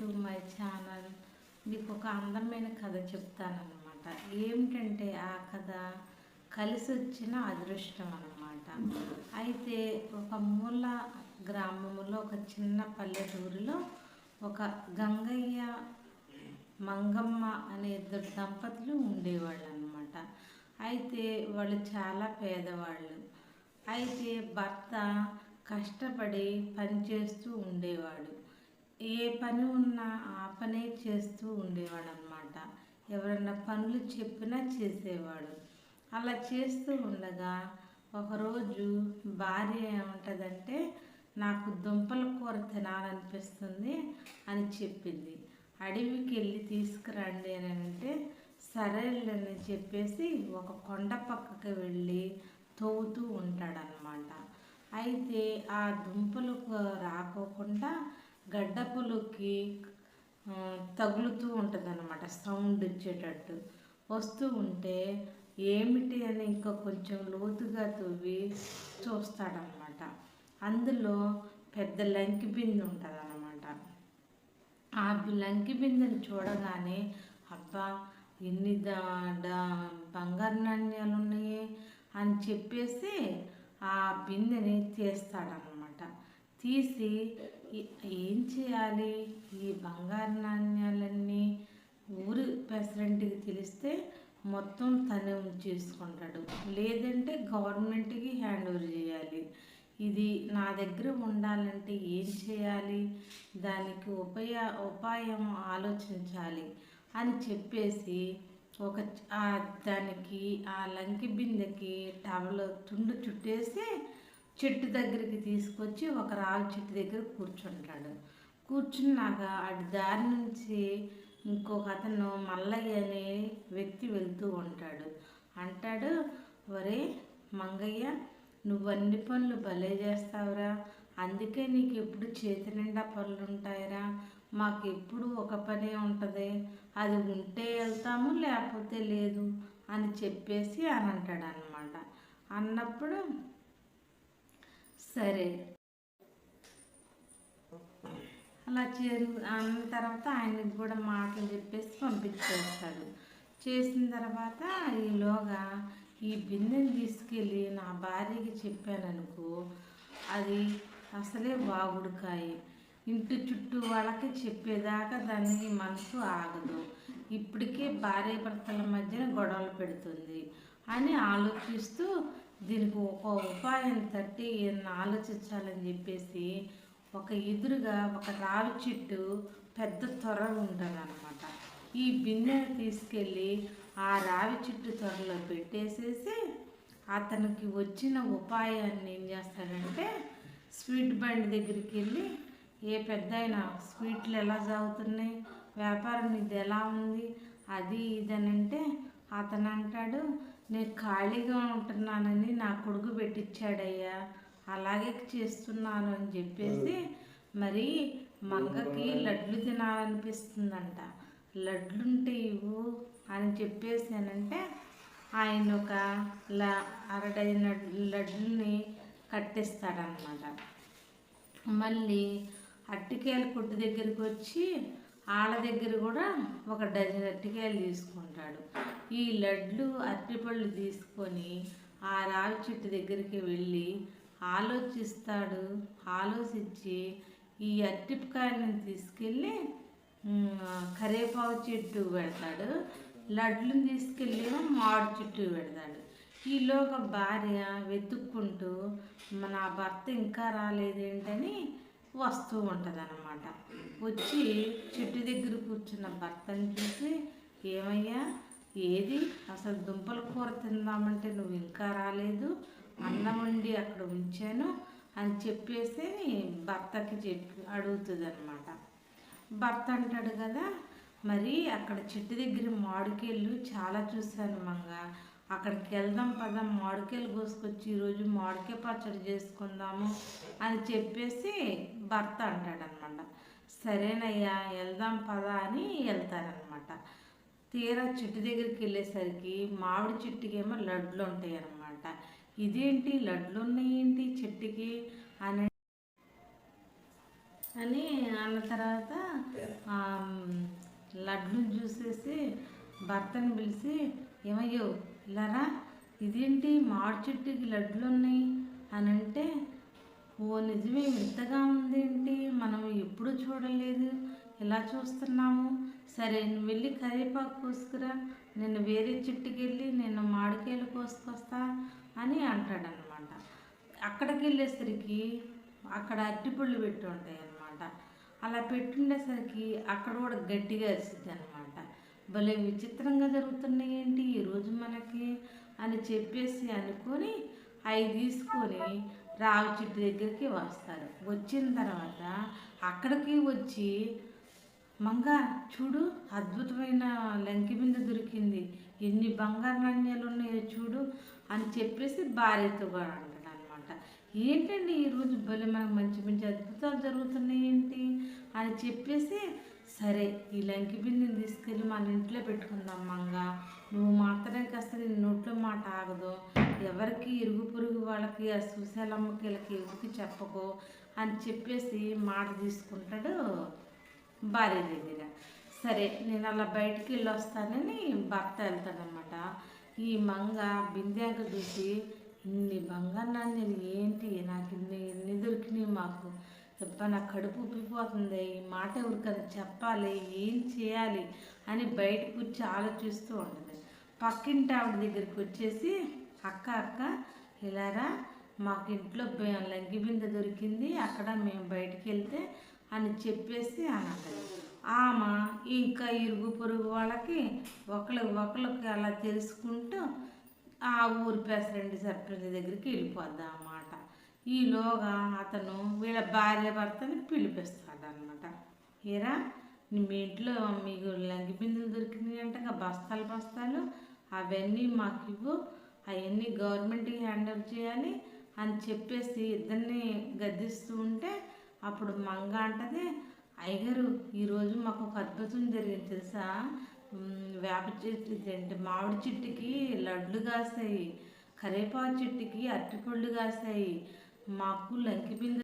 To my channel మీకు ఒక అందమైన కథ చెప్తానన్నమాట. ఏమిటంటే ఆ కథ కలిసి వచ్చిన అదృష్టం అనమాట అయితే ఒక మూల గ్రామంలో ఒక చిన్న పల్లెటూరులో ఒక గంగయ్య మంగమ్మ అనే ఇద్దరు దంపతులు ఉండేవాళ్ళు అనమాట అయితే వాళ్ళు చాలా పేదవాళ్ళు. అయితే భర్త కష్టపడి పని చేస్తూ ఉండేవాడు. ఏ పని ఉన్నా ఆ పనే చేస్తూ ఉండేవాడు అనమాట ఎవరన్నా పనులు చెప్పినా చేసేవాడు. అలా చేస్తూ ఉండగా ఒకరోజు భార్య ఏమంటుందంటే నాకు దుంపల కూర తినాలనిపిస్తుంది అని చెప్పింది. అడవికి వెళ్ళి తీసుకురండి అని అంటే సరేలని చెప్పేసి ఒక కొండ పక్కకి వెళ్ళి తవ్వుతూ ఉంటాడనమాట అయితే ఆ దుంపలకు రాకోకుండా గడ్డపులుకి తగులుతూ ఉంటుంది అనమాట సౌండ్ ఇచ్చేటట్టు వస్తూ ఉంటే ఏమిటి అని ఇంకా కొంచెం లోతుగా తవ్వి చూస్తాడనమాట అందులో పెద్ద లంకి బిందె ఉంటుంది అనమాట ఆ లంకి బిందెని చూడగానే అబ్బా ఎన్ని దా బంగారు నాణ్యాలు ఉన్నాయి అని చెప్పేసి ఆ బిందెని తీస్తాడనమాట తీసి ఏం చేయాలి? ఈ బంగారు నాణ్యాలన్నీ ఊరి ప్రెసిడెంట్కి తెలిస్తే మొత్తం తనే చేసుకుంటాడు లేదంటే గవర్నమెంట్కి హ్యాండ్ ఓవర్ చేయాలి. ఇది నా దగ్గర ఉండాలంటే ఏం చేయాలి? దానికి ఉపయ ఉపాయం ఆలోచించాలి అని చెప్పేసి ఒక దానికి ఆ లంకి బిందెకి టవల్ తుండు చుట్టేసి చెట్టు దగ్గరికి తీసుకొచ్చి ఒక రావి చెట్టు దగ్గర కూర్చుంటాడు. కూర్చున్నాక అటు దారి నుంచి ఇంకొక అతను మల్లయ్య అనే వ్యక్తి వెళ్తూ ఉంటాడు. అంటాడు ఒరే మంగయ్య నువ్వు అన్ని పనులు భలే చేస్తావురా. అందుకే నీకు ఎప్పుడు చేతి నిండా పనులు ఉంటాయిరా. మాకు ఎప్పుడు ఒక పనే ఉంటుంది. అది ఉంటే వెళ్తాము లేకపోతే లేదు అని చెప్పేసి అని అంటాడు అనమాట అన్నప్పుడు సరే. అలా చేరు అన్న తర్వాత ఆయనకి కూడా మాటలు చెప్పేసి పంపించేస్తాడు. చేసిన తర్వాత ఈలోగా ఈ బిందెని తీసుకెళ్ళి నా భార్యకి చెప్పాననుకో అది అసలే బాగుడుకాయ. ఇంటి చుట్టూ వాళ్ళకి చెప్పేదాకా దానికి మనసు ఆగదు. ఇప్పటికే భార్య భర్తల మధ్యన గొడవలు పెడుతుంది అని ఆలోచిస్తూ దీనికి ఒక ఉపాయం తట్టి ఆలోచించాలని చెప్పేసి ఒక ఎదురుగా ఒక రావి చెట్టు పెద్ద త్వర ఉంటుందన్నమాట ఈ బిన్నెను తీసుకెళ్ళి ఆ రావి చెట్టు త్వరలో పెట్టేసేసి అతనికి వచ్చిన ఉపాయాన్ని ఏం చేస్తాడంటే స్వీట్ బండి దగ్గరికి వెళ్ళి ఏ పెద్ద స్వీట్లు ఎలా సాగుతున్నాయి? వ్యాపారం ఇది ఎలా ఉంది? అది ఇది అంటే అతను అంటాడు నేను ఖాళీగా ఉంటున్నానని నా కొడుకు పెట్టించాడయ్యా అలాగే చేస్తున్నాను అని చెప్పేసి మరి మంగకి లడ్లు తినాలనిపిస్తుందంట. లడ్లుంటే ఇవ్వు అని చెప్పేసానంటే ఆయన ఒక ల అరడైన లడ్లని కట్టిస్తాడనమాట మళ్ళీ అట్టికాయల కొట్టు దగ్గరికి వచ్చి వాళ్ళ దగ్గర కూడా ఒక డజన్ అట్టికాయలు తీసుకుంటాడు. ఈ లడ్లు అరటిపళ్ళు తీసుకొని ఆ రావి చెట్టు దగ్గరికి వెళ్ళి ఆలోచిస్తాడు. ఆలోచించి ఈ అరటికాయలను తీసుకెళ్ళి కరేపావు కరివేపాకు చెట్టు పెడతాడు. లడ్లను తీసుకెళ్ళి మామిడి చెట్టు పెడతాడు. ఈలోగా భార్య వెతుక్కుంటూ మన భర్త ఇంకా రాలేదేంటని వస్తూ ఉంటుంది వచ్చి చెట్టు దగ్గర కూర్చున్న భర్తను చూసి ఏమయ్యా ఏది? అసలు దుంపల కూర తిందామంటే నువ్వు ఇంకా రాలేదు. అన్నం వండి అక్కడ ఉంచాను అని చెప్పేసి భర్తకి చెప్పి అడుగుతుంది అనమాట భర్త అంటాడు కదా మరి అక్కడ చెట్టు దగ్గర మామిడికాయలు చాలా చూశాను మంగ. అక్కడికి వెళ్దాం పదా మామిడికాయలు కోసుకొచ్చి ఈరోజు మామిడికాయ పచ్చడి చేసుకుందాము అని చెప్పేసి భర్త అంటాడనమాట. సరేనయ్యా వెళ్దాం పదా అని వెళ్తారనమాట. తీరా చెట్టు దగ్గరికి వెళ్ళేసరికి మామిడి చెట్టుకేమో లడ్లు ఉంటాయి అనమాట ఇదేంటి లడ్లు ఉన్నాయేంటి చెట్టుకి అని అని అన్న తర్వాత లడ్లు చూసేసి భర్తను పిలిచి ఏమయ్యో ఇలారా ఇదేంటి మామిడి చెట్టుకి లడ్డులు ఉన్నాయి అని అంటే ఓ నిజమే వింతగా ఉందేంటి? మనం ఎప్పుడూ చూడలేదు. ఇలా చూస్తున్నాము? సరే నువ్వు వెళ్ళి కరివేపాకు కోసుకురా. నేను వేరే చెట్టుకి వెళ్ళి నేను మామిడికాయలు కోసుకొస్తా అని అంటాడనమాట అక్కడికి వెళ్ళేసరికి అక్కడ అరటిపళ్ళు పెట్టి ఉంటాయి అనమాట అలా పెట్టుండేసరికి అక్కడ కూడా గట్టిగా అరిసిద్ది అనమాట భలే విచిత్రంగా జరుగుతున్నాయి ఏంటి ఈరోజు అని చెప్పేసి అనుకొని అవి తీసుకొని రావి చెట్టు దగ్గరికి వస్తారు. వచ్చిన తర్వాత అక్కడికి వచ్చి మంగ చూడు అద్భుతమైన లంకి దొరికింది. ఎన్ని బంగారు నాణ్యాలు ఉన్నాయో చూడు అని చెప్పేసి భార్యతో కూడా అంటాడు అనమాట ఏంటండి ఈరోజు భలే మనకు మంచి మంచి అద్భుతాలు జరుగుతున్నాయి ఏంటి? అని చెప్పేసి సరే ఈ లంకి బిందెని తీసుకెళ్ళి మన ఇంట్లో పెట్టుకుందాం మంగ. నువ్వు మాత్రమే కాస్త నీ నోట్లో మాట ఆగదు. ఎవరికి ఇరుగు పొరుగు వాళ్ళకి ఆ సుశాలమ్మకి ఎవరికి చెప్పకో అని చెప్పేసి మాట తీసుకుంటాడు భార్య దగ్గర. సరే నేను అలా బయటికి వెళ్ళి వస్తానని భర్త వెళ్తాడనమాట ఈ మంగ బిందాక చూసి ఇన్ని బంగారు నాణ్యాలు ఏంటి? నాకు ఇన్ని ఎన్ని దొరికినాయి మాకు. చెప్ప నా కడుపు ఉబ్బిపోతుంది మాట మాట కదా చెప్పాలి? ఏం చేయాలి? అని బయట కూర్చి ఆలోచిస్తూ ఉంటుంది. పక్కింటి ఆవిడ దగ్గరికి వచ్చేసి అక్క అక్క ఇలారా? మాకు ఇంట్లో లంగి బిందె దొరికింది. అక్కడ మేము బయటికి వెళ్తే అని చెప్పేసి అన్నది. అంటది ఆమె ఇంకా ఇరుగు పొరుగు వాళ్ళకి ఒకళ్ళకి ఒకళ్ళకి అలా తెలుసుకుంటూ ఆ ఊరి ప్రెసిడెంట్ సర్పంచ్ దగ్గరికి వెళ్ళిపోద్దామా ఈలోగా అతను వీళ్ళ భార్య భర్తని పిలిపిస్తాడు అనమాట ఏరా మీ ఇంట్లో మీకు లంగి బిందులు దొరికినాయి బస్తాలు బస్తాలు అవన్నీ మాకు ఇవ్వు. అవన్నీ గవర్నమెంట్కి హ్యాండిల్ చేయాలి అని చెప్పేసి ఇద్దరిని గద్దిస్తూ ఉంటే అప్పుడు మంగ అంటది అయ్యగారు ఈరోజు మాకు ఒక అద్భుతం జరిగింది తెలుసా? వేప చెట్టు అంటే మామిడి చెట్టుకి లడ్లు కాసాయి కరివేపాకు చెట్టుకి అరటిపళ్ళు కాసాయి మాకు లంకి బిందె